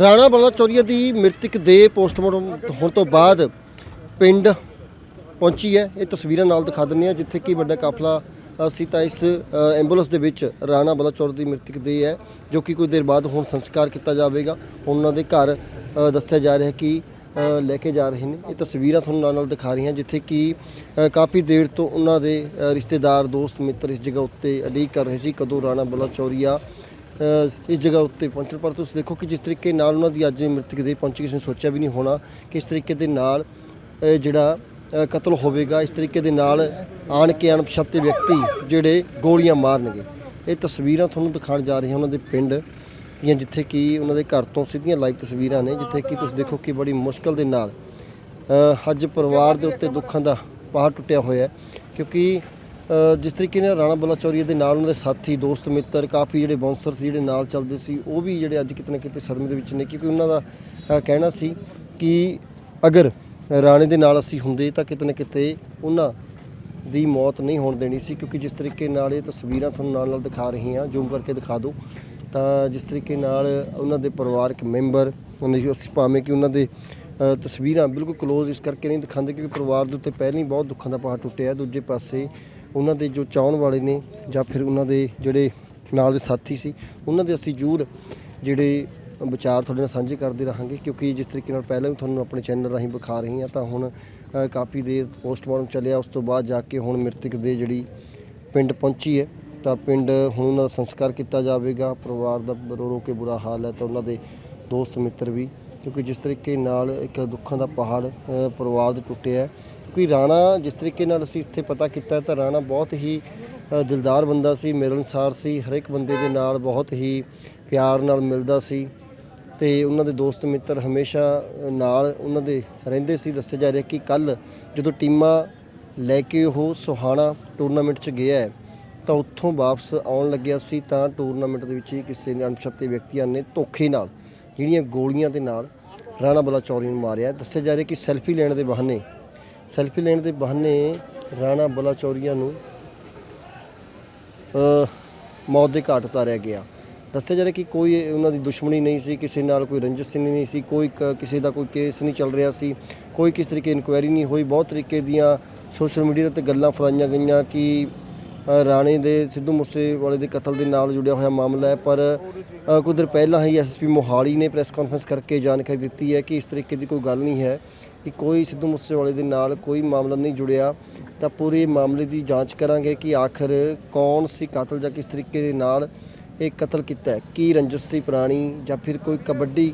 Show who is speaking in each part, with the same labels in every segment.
Speaker 1: ਰਾਣਾ ਬਲਾ ਚੌਰੀਆ ਦੀ ਮ੍ਰਿਤਕ ਦੇ ਪੋਸਟਮਾਰਟਮ ਹੋਣ ਤੋਂ ਬਾਅਦ ਪਿੰਡ ਪਹੁੰਚੀ ਹੈ। ਇਹ ਤਸਵੀਰਾਂ ਨਾਲ ਦਿਖਾ ਦਿੰਦੇ ਆ ਜਿੱਥੇ ਕਿ ਵੱਡਾ ਕਾਫਲਾ ਸੀ ਤਾਂ ਇਸ ਐਂਬੂਲੈਂਸ ਦੇ ਵਿੱਚ ਰਾਣਾ ਬਲਾਚੌਰ ਦੀ ਮ੍ਰਿਤਕ ਦੇ ਹੈ, ਜੋ ਕਿ ਕੁਝ ਦੇਰ ਬਾਅਦ ਹੁਣ ਸੰਸਕਾਰ ਕੀਤਾ ਜਾਵੇਗਾ। ਹੁਣ ਉਹਨਾਂ ਦੇ ਘਰ ਦੱਸਿਆ ਜਾ ਰਿਹਾ ਕਿ ਲੈ ਕੇ ਜਾ ਰਹੇ ਨੇ। ਇਹ ਤਸਵੀਰਾਂ ਤੁਹਾਨੂੰ ਨਾਲ ਨਾਲ ਦਿਖਾ ਰਹੀਆਂ ਜਿੱਥੇ ਕਿ ਕਾਫੀ ਦੇਰ ਤੋਂ ਉਹਨਾਂ ਦੇ ਰਿਸ਼ਤੇਦਾਰ, ਦੋਸਤ, ਮਿੱਤਰ ਇਸ ਜਗ੍ਹਾ ਉੱਤੇ ਅਡੀਕ ਕਰ ਰਹੇ ਸੀ। ਕਦੋਂ ਰਾਣਾ ਬਲਾਚੌਰੀਆ ਇਸ ਜਗ੍ਹਾ ਉੱਤੇ ਪਹੁੰਚਣ। ਪਰ ਤੁਸੀਂ ਦੇਖੋ ਕਿ ਜਿਸ ਤਰੀਕੇ ਨਾਲ ਉਹਨਾਂ ਦੀ ਅੱਜ ਮ੍ਰਿਤਕ ਦੇ ਪਹੁੰਚੀ, ਕਿਸੇ ਨੇ ਸੋਚਿਆ ਵੀ ਨਹੀਂ ਹੋਣਾ ਕਿ ਇਸ ਤਰੀਕੇ ਦੇ ਨਾਲ ਜਿਹੜਾ ਕਤਲ ਹੋਵੇਗਾ, ਇਸ ਤਰੀਕੇ ਦੇ ਨਾਲ ਆਣ ਕੇ ਅਣਪਛਾਤੇ ਵਿਅਕਤੀ ਜਿਹੜੇ ਗੋਲੀਆਂ ਮਾਰਨਗੇ। ਇਹ ਤਸਵੀਰਾਂ ਤੁਹਾਨੂੰ ਦਿਖਾਉਣ ਜਾ ਰਹੇ ਹਾਂ ਉਹਨਾਂ ਦੇ ਪਿੰਡ ਦੀਆਂ, ਜਿੱਥੇ ਕਿ ਉਹਨਾਂ ਦੇ ਘਰ ਤੋਂ ਸਿੱਧੀਆਂ ਲਾਈਵ ਤਸਵੀਰਾਂ ਨੇ, ਜਿੱਥੇ ਕਿ ਤੁਸੀਂ ਦੇਖੋ ਕਿ ਬੜੀ ਮੁਸ਼ਕਲ ਦੇ ਨਾਲ ਅੱਜ ਪਰਿਵਾਰ ਦੇ ਉੱਤੇ ਦੁੱਖਾਂ ਦਾ ਪਹਾੜ ਟੁੱਟਿਆ ਹੋਇਆ ਹੈ। ਕਿਉਂਕਿ ਜਿਸ ਤਰੀਕੇ ਨਾਲ ਰਾਣਾ ਬਲਾਚੌਰੀਆ ਦੇ ਨਾਲ ਉਹਨਾਂ ਦੇ ਸਾਥੀ, ਦੋਸਤ, ਮਿੱਤਰ, ਕਾਫੀ ਜਿਹੜੇ ਬਾਉਂਸਰ ਸੀ, ਜਿਹੜੇ ਨਾਲ ਚੱਲਦੇ ਸੀ, ਉਹ ਵੀ ਜਿਹੜੇ ਅੱਜ ਕਿਤੇ ਨਾ ਕਿਤੇ ਸਦਮੇ ਦੇ ਵਿੱਚ ਨੇ, ਕਿਉਂਕਿ ਉਹਨਾਂ ਦਾ ਕਹਿਣਾ ਸੀ ਕਿ ਅਗਰ ਰਾਣੇ ਦੇ ਨਾਲ ਅਸੀਂ ਹੁੰਦੇ ਤਾਂ ਕਿਤੇ ਨਾ ਕਿਤੇ ਉਹਨਾਂ ਦੀ ਮੌਤ ਨਹੀਂ ਹੋਣ ਦੇਣੀ ਸੀ, ਕਿਉਂਕਿ ਜਿਸ ਤਰੀਕੇ ਨਾਲ ਇਹ ਤਸਵੀਰਾਂ ਤੁਹਾਨੂੰ ਨਾਲ ਨਾਲ ਦਿਖਾ ਰਹੀ ਹਾਂ ਜ਼ੂਮ ਕਰਕੇ ਦਿਖਾ ਦਿਓ। ਤਾਂ ਜਿਸ ਤਰੀਕੇ ਨਾਲ ਉਹਨਾਂ ਦੇ ਪਰਿਵਾਰਕ ਮੈਂਬਰ, ਉਹਨਾਂ ਦੀ ਅਸੀਂ ਭਾਵੇਂ ਕਿ ਉਹਨਾਂ ਦੇ ਤਸਵੀਰਾਂ ਬਿਲਕੁਲ ক্লোਜ਼ ਇਸ ਕਰਕੇ ਨਹੀਂ ਦਿਖਾਉਂਦੇ, ਕਿਉਂਕਿ ਪਰਿਵਾਰ ਦੇ ਉੱਤੇ ਪਹਿਲਾਂ ਹੀ ਬਹੁਤ ਦੁੱਖਾਂ ਦਾ ਪਹਾੜ ਟੁੱਟਿਆ, ਦੂਜੇ ਪਾਸੇ ਉਹਨਾਂ ਦੇ ਜੋ ਚਾਹਣ ਵਾਲੇ ਨੇ ਜਾਂ ਫਿਰ ਉਹਨਾਂ ਦੇ ਜਿਹੜੇ ਨਾਲ ਦੇ ਸਾਥੀ ਸੀ, ਉਹਨਾਂ ਦੇ ਅਸੀਂ ਜ਼ਰੂਰ ਜਿਹੜੇ ਵਿਚਾਰ ਤੁਹਾਡੇ ਨਾਲ ਸਾਂਝੇ ਕਰਦੇ ਰਹਾਂਗੇ ਕਿਉਂਕਿ ਜਿਸ ਤਰੀਕੇ ਨਾਲ ਪਹਿਲਾਂ ਵੀ ਤੁਹਾਨੂੰ ਆਪਣੇ ਚੈਨਲ ਰਾਹੀਂ ਵਿਖਾ ਰਹੀ ਹਾਂ ਤਾਂ ਹੁਣ ਕਾਫੀ ਦੇਰ ਪੋਸਟਮਾਰਟਮ ਚੱਲਿਆ, ਉਸ ਤੋਂ ਬਾਅਦ ਜਾ ਕੇ ਹੁਣ ਮ੍ਰਿਤਕ ਦੇ ਜਿਹੜੀ ਪਿੰਡ ਪਹੁੰਚੀ ਹੈ, ਤਾਂ ਪਿੰਡ ਹੁਣ ਉਹਨਾਂ ਦਾ ਸੰਸਕਾਰ ਕੀਤਾ ਜਾਵੇਗਾ, ਪਰਿਵਾਰ ਦਾ ਰੋ ਰੋ ਕੇ ਬੁਰਾ ਹਾਲ ਹੈ ਤਾਂ ਉਹਨਾਂ ਦੇ ਦੋਸਤ ਮਿੱਤਰ ਵੀ ਕਿਉਂਕਿ ਜਿਸ ਤਰੀਕੇ ਨਾਲ ਇੱਕ ਦੁੱਖਾਂ ਦਾ ਪਹਾੜ ਪਰਿਵਾਰ ਦੇ ਟੁੱਟਿਆ ਹੈ ਕਿਉਂਕਿ ਰਾਣਾ ਜਿਸ ਤਰੀਕੇ ਨਾਲ ਅਸੀਂ ਇੱਥੇ ਪਤਾ ਕੀਤਾ ਤਾਂ ਰਾਣਾ ਬਹੁਤ ਹੀ ਦਿਲਦਾਰ ਬੰਦਾ ਸੀ, ਮਿਲਣਸਾਰ ਸੀ ਹਰ ਇੱਕ ਬੰਦੇ ਦੇ ਨਾਲ ਬਹੁਤ ਹੀ ਪਿਆਰ ਨਾਲ ਮਿਲਦਾ ਸੀ ਤੇ ਉਹਨਾਂ ਦੇ ਦੋਸਤ ਮਿੱਤਰ ਹਮੇਸ਼ਾ ਨਾਲ ਉਹਨਾਂ ਦੇ ਰਹਿੰਦੇ ਸੀ। ਦੱਸਿਆ ਜਾ ਰਿਹਾ ਕਿ ਕੱਲ ਜਦੋਂ ਟੀਮਾਂ ਲੈ ਕੇ ਉਹ ਸੁਹਾਣਾ ਟੂਰਨਾਮੈਂਟ 'ਚ ਗਿਆ ਤਾਂ ਉੱਥੋਂ ਵਾਪਸ ਆਉਣ ਲੱਗਿਆ ਸੀ ਤਾਂ ਟੂਰਨਾਮੈਂਟ ਦੇ ਵਿੱਚ ਹੀ ਕਿਸੇ ਨੇ ਅਣਪਛਾਤੇ ਵਿਅਕਤੀਆਂ ਨੇ ਧੋਖੇ ਨਾਲ ਜਿਹੜੀਆਂ ਗੋਲੀਆਂ ਦੇ ਨਾਲ ਰਾਣਾ ਬਲਾਚੌਰੀ ਨੂੰ ਮਾਰਿਆ। ਦੱਸਿਆ ਜਾ ਰਿਹਾ ਕਿ ਸੈਲਫੀ ਲੈਣ ਦੇ ਬਹਾਨੇ ਸੈਲਫੀ ਲੈਣ ਦੇ ਬਹਾਨੇ ਰਾਣਾ ਬਲਾਚੌਰੀਆ ਨੂੰ ਮੌਤ ਦੇ ਘਾਟ ਉਤਾਰਿਆ ਗਿਆ। ਦੱਸਿਆ ਜਾ ਰਿਹਾ ਕਿ ਕੋਈ ਉਹਨਾਂ ਦੀ ਦੁਸ਼ਮਣੀ ਨਹੀਂ ਸੀ ਕਿਸੇ ਨਾਲ ਕੋਈ ਰੰਜਿਸ਼ ਨਹੀਂ ਸੀ ਕੋਈ ਕ- ਕਿਸੇ ਦਾ ਕੋਈ ਕੇਸ ਨਹੀਂ ਚੱਲ ਰਿਹਾ ਸੀ ਕੋਈ ਕਿਸ ਤਰੀਕੇ ਇਨਕੁਆਇਰੀ ਨਹੀਂ ਹੋਈ। ਬਹੁਤ ਤਰੀਕੇ ਦੀਆਂ ਸੋਸ਼ਲ ਮੀਡੀਆ ਤੇ ਗੱਲਾਂ ਫੈਲਾਈਆਂ ਗਈਆਂ ਕਿ ਰਾਣੇ ਦੇ ਸਿੱਧੂ ਮੂਸੇਵਾਲੇ ਦੇ ਕਤਲ ਦੇ ਨਾਲ ਜੁੜਿਆ ਹੋਇਆ ਮਾਮਲਾ ਹੈ ਪਰ ਅ, ਕੁਝ ਦਿਨ ਪਹਿਲਾਂ ਹੀ ਐਸਐਸਪੀ ਮੋਹਾਲੀ ਨੇ ਪ੍ਰੈਸ ਕਾਨਫਰੰਸ ਕਰਕੇ ਜਾਣਕਾਰੀ ਦਿੱਤੀ ਹੈ ਕਿ ਇਸ ਤਰੀਕੇ ਦੀ ਕੋਈ ਗੱਲ ਨਹੀਂ ਹੈ। ਕਿ ਕੋਈ ਸਿੱਧੂ ਮੂਸੇਵਾਲੇ ਦੇ ਨਾਲ ਕੋਈ ਮਾਮਲਾ ਨਹੀਂ ਜੁੜਿਆ, ਤਾਂ ਪੂਰੇ ਮਾਮਲੇ ਦੀ ਜਾਂਚ ਕਰਾਂਗੇ ਕਿ ਆਖਰ ਕੌਣ ਸੀ ਕਾਤਲ ਜਾਂ ਕਿਸ ਤਰੀਕੇ ਦੇ ਨਾਲ ਇਹ ਕਤਲ ਕੀਤਾ ਕੀ ਰੰਜਿਸ਼ ਸੀ ਪੁਰਾਣੀ ਜਾਂ ਫਿਰ ਕੋਈ ਕਬੱਡੀ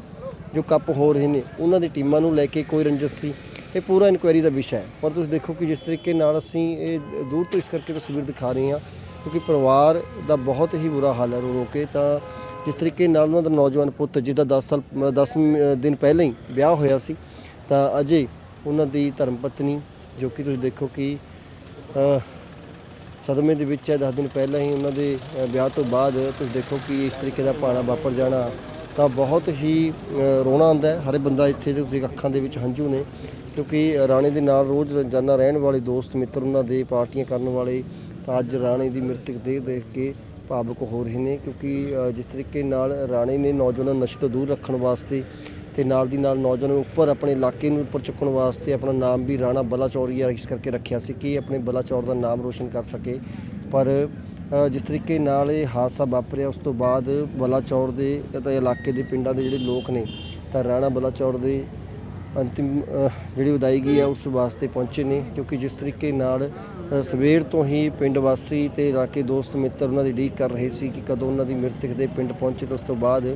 Speaker 1: ਜੋ ਕੱਪ ਹੋ ਰਹੇ ਨੇ, ਉਹਨਾਂ ਦੀ ਟੀਮਾਂ ਨੂੰ ਲੈ ਕੇ ਕੋਈ ਰੰਜਿਸ਼ ਸੀ, ਇਹ ਪੂਰਾ ਇਨਕੁਆਇਰੀ ਦਾ ਵਿਸ਼ਾ ਹੈ। ਪਰ ਤੁਸੀਂ ਦੇਖੋ ਕਿ ਜਿਸ ਤਰੀਕੇ ਨਾਲ ਅਸੀਂ ਇਹ ਦੂਰ ਤੋਂ ਇਸ ਕਰਕੇ ਤਸਵੀਰ ਦਿਖਾ ਰਹੇ ਹਾਂ, ਕਿਉਂਕਿ ਪਰਿਵਾਰ ਦਾ ਬਹੁਤ ਹੀ ਬੁਰਾ ਹਾਲ ਹੈ ਰੋ ਰੋ ਕੇ, ਤਾਂ ਜਿਸ ਤਰੀਕੇ ਨਾਲ ਉਹਨਾਂ ਦਾ ਨੌਜਵਾਨ ਪੁੱਤ, ਜਿਹਦਾ 10 ਸਾਲ 10 ਦਿਨ ਪਹਿਲਾਂ ਹੀ ਵਿਆਹ ਹੋਇਆ ਸੀ ਤਾਂ ਅਜੇ ਉਹਨਾਂ ਦੀ ਧਰਮ ਪਤਨੀ, ਜੋ ਕਿ ਤੁਸੀਂ ਦੇਖੋ ਕਿ ਸਦਮੇ ਦੇ ਵਿੱਚ ਹੈ 10 ਦਿਨ ਪਹਿਲਾਂ ਹੀ ਉਹਨਾਂ ਦੇ ਵਿਆਹ ਤੋਂ ਬਾਅਦ ਤੁਸੀਂ ਦੇਖੋ ਕਿ ਇਸ ਤਰੀਕੇ ਦਾ ਭਾਣਾ ਵਾਪਰ ਜਾਣਾ ਤਾਂ ਬਹੁਤ ਹੀ ਰੋਣਾ ਆਉਂਦਾ ਹੈ। ਹਰੇ ਬੰਦਾ ਇੱਥੇ ਤੁਸੀਂ ਅੱਖਾਂ ਦੇ ਵਿੱਚ ਹੰਝੂ ਨੇ, ਕਿਉਂਕਿ ਰਾਣੇ ਦੇ ਨਾਲ ਰੋਜ਼ ਰੋਜ਼ਾਨਾ ਰਹਿਣ ਵਾਲੇ ਦੋਸਤ, ਮਿੱਤਰ ਉਹਨਾਂ ਦੇ ਪਾਰਟੀਆਂ ਕਰਨ ਵਾਲੇ ਤਾਂ ਅੱਜ ਰਾਣੇ ਦੀ ਮ੍ਰਿਤਕ ਦੇਖ ਦੇਖ ਕੇ ਭਾਵੁਕ ਹੋ ਰਹੇ ਨੇ, ਕਿਉਂਕਿ ਜਿਸ ਤਰੀਕੇ ਨਾਲ ਰਾਣੇ ਨੇ ਨੌਜਵਾਨਾਂ ਨਸ਼ੇ ਤੋਂ ਦੂਰ ਰੱਖਣ ਵਾਸਤੇ ਤੇ ਨਾਲ ਦੀ ਨਾਲ ਨੌਜਵਾਨ ਉੱਪਰ ਆਪਣੇ ਇਲਾਕੇ ਨੂੰ ਉੱਪਰ ਚੁੱਕਣ ਵਾਸਤੇ ਆਪਣਾ ਨਾਮ ਵੀ ਰਾਣਾ ਬਲਾਚੌਰੀਆ ਇਸ ਕਰਕੇ ਰੱਖਿਆ ਸੀ ਕਿ ਆਪਣੇ ਬਲਾਚੌਰ ਦਾ ਨਾਮ ਰੋਸ਼ਨ ਕਰ ਸਕੇ। ਪਰ ਜਿਸ ਤਰੀਕੇ ਨਾਲ ਇਹ ਹਾਦਸਾ ਵਾਪਰਿਆ, ਉਸ ਤੋਂ ਬਾਅਦ ਬਲਾਚੌਰ ਦੇ ਅਤੇ ਇਲਾਕੇ ਦੇ ਪਿੰਡਾਂ ਦੇ ਜਿਹੜੇ ਲੋਕ ਨੇ, ਤਾਂ ਰਾਣਾ ਬਲਾਚੌਰ ਦੇ ਅੰਤਿਮ ਜਿਹੜੀ ਵਿਦਾਇਗੀ ਹੈ, ਉਸ ਵਾਸਤੇ ਪਹੁੰਚੇ ਨੇ। ਕਿਉਂਕਿ ਜਿਸ ਤਰੀਕੇ ਨਾਲ ਸਵੇਰ ਤੋਂ ਹੀ ਪਿੰਡ ਵਾਸੀ ਤੇ ਇਲਾਕੇ ਦੋਸਤ ਮਿੱਤਰ ਉਹਨਾਂ ਦੀ ਉਡੀਕ ਕਰ ਰਹੇ ਸੀ ਕਿ ਕਦੋਂ ਉਹਨਾਂ ਦੀ ਮ੍ਰਿਤਕ ਦੇ ਪਿੰਡ ਪਹੁੰਚੇ, ਤਾਂ ਉਸ ਤੋਂ ਬਾਅਦ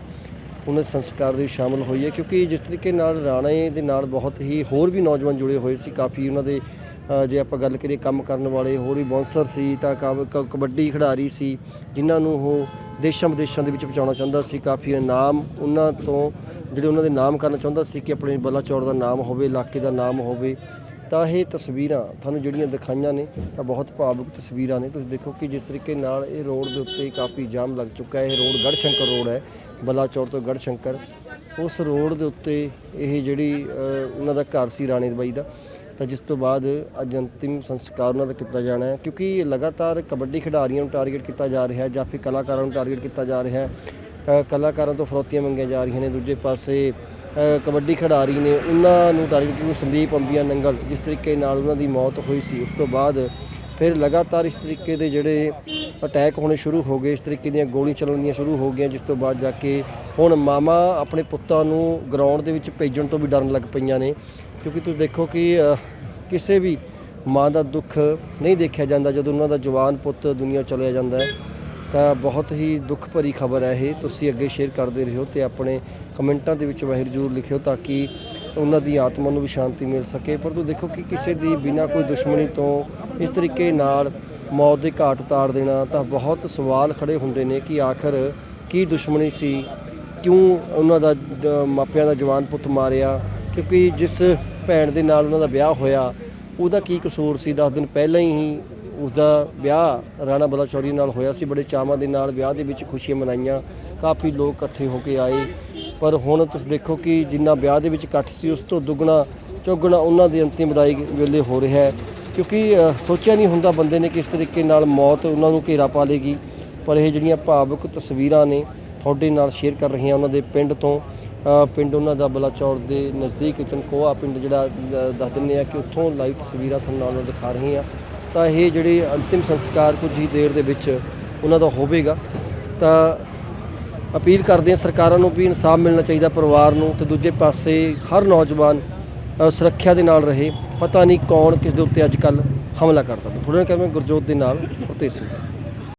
Speaker 1: ਉਹਨਾਂ ਦੇ ਸੰਸਕਾਰ ਦੇ ਵਿੱਚ ਸ਼ਾਮਲ ਹੋਈ ਹੈ, ਕਿਉਂਕਿ ਜਿਸ ਤਰੀਕੇ ਨਾਲ ਰਾਣੇ ਦੇ ਨਾਲ ਬਹੁਤ ਹੀ ਹੋਰ ਵੀ ਨੌਜਵਾਨ ਜੁੜੇ ਹੋਏ ਸੀ, ਕਾਫੀ ਉਹਨਾਂ ਦੇ ਜੇ ਆਪਾਂ ਗੱਲ ਕਰੀਏ ਕੰਮ ਕਰਨ ਵਾਲੇ, ਹੋਰ ਵੀ ਬਾਉਂਸਰ ਸੀ, ਤਾਂ ਕਬ- ਕ- ਕਬੱਡੀ ਖਿਡਾਰੀ ਸੀ, ਜਿਨ੍ਹਾਂ ਨੂੰ ਉਹ ਦੇਸ਼ਾਂ ਵਿਦੇਸ਼ਾਂ ਦੇ ਵਿੱਚ ਪਹੁੰਚਾਉਣਾ ਚਾਹੁੰਦਾ ਸੀ, ਕਾਫੀ ਨਾਮ ਉਹਨਾਂ ਤੋਂ, ਜਿਹੜੇ ਉਹਨਾਂ ਦੇ ਨਾਮ ਕਰਨਾ ਚਾਹੁੰਦਾ ਸੀ ਕਿ ਆਪਣੇ ਬੱਲਾ ਚੌੜ ਦਾ ਨਾਮ ਹੋਵੇ, ਇਲਾਕੇ ਦਾ ਨਾਮ ਹੋਵੇ ਤਾਂ ਇਹ ਤਸਵੀਰਾਂ ਤੁਹਾਨੂੰ ਜਿਹੜੀਆਂ ਦਿਖਾਈਆਂ ਨੇ ਤਾਂ ਬਹੁਤ ਭਾਵੁਕ ਤਸਵੀਰਾਂ ਨੇ। ਤੁਸੀਂ ਦੇਖੋ ਕਿ ਜਿਸ ਤਰੀਕੇ ਨਾਲ ਇਹ ਰੋਡ ਦੇ ਉੱਤੇ ਕਾਫੀ ਜਾਮ ਲੱਗ ਚੁੱਕਾ ਹੈ। ਇਹ ਰੋਡ ਗੜਸ਼ੰਕਰ ਰੋਡ ਹੈ, ਬਲਾਚੌਰ ਤੋਂ ਗੜਸ਼ੰਕਰ ਉਸ ਰੋਡ ਦੇ ਉੱਤੇ ਇਹ ਜਿਹੜੀ ਉਹਨਾਂ ਦਾ ਘਰ ਸੀ ਰਾਣੇ ਬਾਈ ਦਾ। ਤਾਂ ਜਿਸ ਤੋਂ ਬਾਅਦ ਅੱਜ ਅੰਤਿਮ ਸੰਸਕਾਰ ਉਹਨਾਂ ਦਾ ਕੀਤਾ ਜਾਣਾ ਹੈ ਕਿਉਂਕਿ ਲਗਾਤਾਰ ਕਬੱਡੀ ਖਿਡਾਰੀਆਂ ਨੂੰ ਟਾਰਗੇਟ ਕੀਤਾ ਜਾ ਰਿਹਾ ਹੈ ਜਾਂ ਫਿਰ ਕਲਾਕਾਰਾਂ ਨੂੰ ਟਾਰਗੇਟ ਕੀਤਾ ਜਾ ਰਿਹਾ ਹੈ। ਕਲਾਕਾਰਾਂ ਤੋਂ ਫਰੋਤੀਆਂ ਮੰਗੀਆਂ ਜਾ ਰਹੀਆਂ ਨੇ। ਦੂਜੇ ਪਾਸੇ ਕਬੱਡੀ ਖਿਡਾਰੀ ਨੇ ਉਹਨਾਂ ਨੂੰ ਟਾਰਗੇਟ ਕਿਉਂਕਿ ਸੰਦੀਪ ਅੰਬੀਆ ਨੰਗਲ, ਜਿਸ ਤਰੀਕੇ ਨਾਲ ਉਹਨਾਂ ਦੀ ਮੌਤ ਹੋਈ ਸੀ, ਉਸ ਤੋਂ ਬਾਅਦ ਫਿਰ ਲਗਾਤਾਰ ਇਸ ਤਰੀਕੇ ਦੇ ਜਿਹੜੇ ਅਟੈਕ ਹੋਣੇ ਸ਼ੁਰੂ ਹੋ ਗਏ, ਇਸ ਤਰੀਕੇ ਦੀਆਂ ਗੋਲੀਆਂ ਚੱਲਣੀਆਂ ਸ਼ੁਰੂ ਹੋ ਗਈਆਂ, ਜਿਸ ਤੋਂ ਬਾਅਦ ਜਾ ਕੇ ਹੁਣ ਮਾਮਾ ਆਪਣੇ ਪੁੱਤਾਂ ਨੂੰ ਗਰਾਊਂਡ ਦੇ ਵਿੱਚ ਭੇਜਣ ਤੋਂ ਵੀ ਡਰਨ ਲੱਗ ਪਈਆਂ ਨੇ, ਕਿਉਂਕਿ ਤੁਸੀਂ ਦੇਖੋ ਕਿ ਕਿਸੇ ਵੀ ਮਾਂ ਦਾ ਦੁੱਖ ਨਹੀਂ ਦੇਖਿਆ ਜਾਂਦਾ ਜਦੋਂ ਉਹਨਾਂ ਦਾ ਜਵਾਨ ਪੁੱਤ ਦੁਨੀਆ ਚਲਿਆ ਜਾਂਦਾ ਹੈ। ਤਾਂ ਬਹੁਤ ਹੀ ਦੁੱਖ ਭਰੀ ਖਬਰ ਹੈ ਇਹ। ਤੁਸੀਂ ਅੱਗੇ ਸ਼ੇਅਰ ਕਰਦੇ ਰਹੋ ਤੇ ਆਪਣੇ ਕਮੈਂਟਾਂ ਦੇ ਵਿੱਚ ਵਾਹਿਰ ਜ਼ਰੂਰ ਲਿਖਿਓ ਤਾਂ ਕਿ ਉਹਨਾਂ ਦੀ ਆਤਮਾ ਨੂੰ ਵੀ ਸ਼ਾਂਤੀ ਮਿਲ ਸਕੇ। ਪਰ ਤੁਸੀਂ ਦੇਖੋ ਕਿ ਕਿਸੇ ਦੀ ਬਿਨਾਂ ਕੋਈ ਦੁਸ਼ਮਣੀ ਤੋਂ ਇਸ ਤਰੀਕੇ ਨਾਲ ਮੌਤ ਦੇ ਘਾਟ ਉਤਾਰ ਦੇਣਾ ਤਾਂ ਬਹੁਤ ਸਵਾਲ ਖੜੇ ਹੁੰਦੇ ਨੇ ਕਿ ਆਖਰ ਕੀ ਦੁਸ਼ਮਣੀ ਸੀ? ਕਿਉਂ ਉਹਨਾਂ ਦਾ ਮਾਪਿਆਂ ਦਾ ਜਵਾਨ ਪੁੱਤ ਮਾਰਿਆ? ਕਿਉਂਕਿ ਜਿਸ ਭੈਣ ਦੇ ਨਾਲ ਉਹਨਾਂ ਦਾ ਵਿਆਹ ਹੋਇਆ, ਉਹਦਾ ਕੀ ਕਸੂਰ ਸੀ? 10 ਦਿਨ ਪਹਿਲਾਂ ਹੀ ਉਸਦਾ ਵਿਆਹ ਰਾਣਾ ਬਲਾਚੌਰੀ ਨਾਲ ਹੋਇਆ ਸੀ। ਬੜੇ ਚਾਵਾਂ ਦੇ ਨਾਲ ਵਿਆਹ ਦੇ ਵਿੱਚ ਖੁਸ਼ੀਆਂ ਮਨਾਈਆਂ। ਕਾਫੀ ਲੋਕ ਇਕੱਠੇ ਹੋ ਕੇ ਆਏ। ਪਰ ਹੁਣ ਤੁਸੀਂ ਦੇਖੋ ਕਿ ਜਿੰਨਾ ਵਿਆਹ ਦੇ ਵਿੱਚ ਇਕੱਠ ਸੀ, ਉਸ ਤੋਂ ਦੁੱਗਣਾ, ਚੌਗਣਾ ਉਹਨਾਂ ਦੀ ਅੰਤਿਮ ਵਿਦਾਈ ਵੇਲੇ ਹੋ ਰਿਹਾ ਹੈ। ਕਿਉਂਕਿ ਸੋਚਿਆ ਨਹੀਂ ਹੁੰਦਾ ਬੰਦੇ ਨੇ ਕਿਸ ਤਰੀਕੇ ਨਾਲ ਮੌਤ ਉਹਨਾਂ ਨੂੰ ਘੇਰਾ ਪਾ ਲੇਗੀ ਪਰ ਇਹ ਜਿਹੜੀਆਂ ਭਾਵੁਕ ਤਸਵੀਰਾਂ ਨੇ ਤੁਹਾਡੇ ਨਾਲ ਸ਼ੇਅਰ ਕਰ ਰਹੇ ਹਾਂ ਉਹਨਾਂ ਦੇ ਪਿੰਡ ਤੋਂ ਪਿੰਡ ਉਹਨਾਂ ਦਾ ਬਲਾਚੌਰ ਦੇ ਨਜ਼ਦੀਕ ਚਨਕੋਆ ਪਿੰਡ ਜਿਹੜਾ ਦੱਸ ਦਿੰਦੇ ਆ ਕਿ ਉੱਥੋਂ ਲਾਈਵ ਤਸਵੀਰਾਂ ਤੁਹਾਨੂੰ ਨਾਲ ਦਿਖਾ ਰਹੇ ਹਾਂ ਤਾਂ ਇਹ ਜਿਹੜੇ ਅੰਤਿਮ ਸੰਸਕਾਰ ਕੁਝ ਹੀ ਦੇਰ ਦੇ ਵਿੱਚ ਉਹਨਾਂ ਦਾ ਹੋਵੇਗਾ। ਤਾਂ ਅਪੀਲ ਕਰਦੇ ਹਾਂ ਸਰਕਾਰਾਂ ਨੂੰ ਵੀ ਇਨਸਾਫ ਮਿਲਣਾ ਚਾਹੀਦਾ ਪਰਿਵਾਰ ਨੂੰ ਤੇ ਦੂਜੇ ਪਾਸੇ ਹਰ ਨੌਜਵਾਨ ਸੁਰੱਖਿਆ ਦੇ ਨਾਲ ਰਹੇ। ਪਤਾ ਨਹੀਂ ਕੌਣ ਕਿਸ ਦੇ ਉੱਤੇ ਅੱਜ ਕੱਲ ਹਮਲਾ ਕਰਦਾ। ਥੋੜਾ ਜਿਹਾ ਮੈਂ ਗੁਰਜੋਤ ਦੇ ਨਾਲ ਫਤਿਹ ਸਿੰਘ।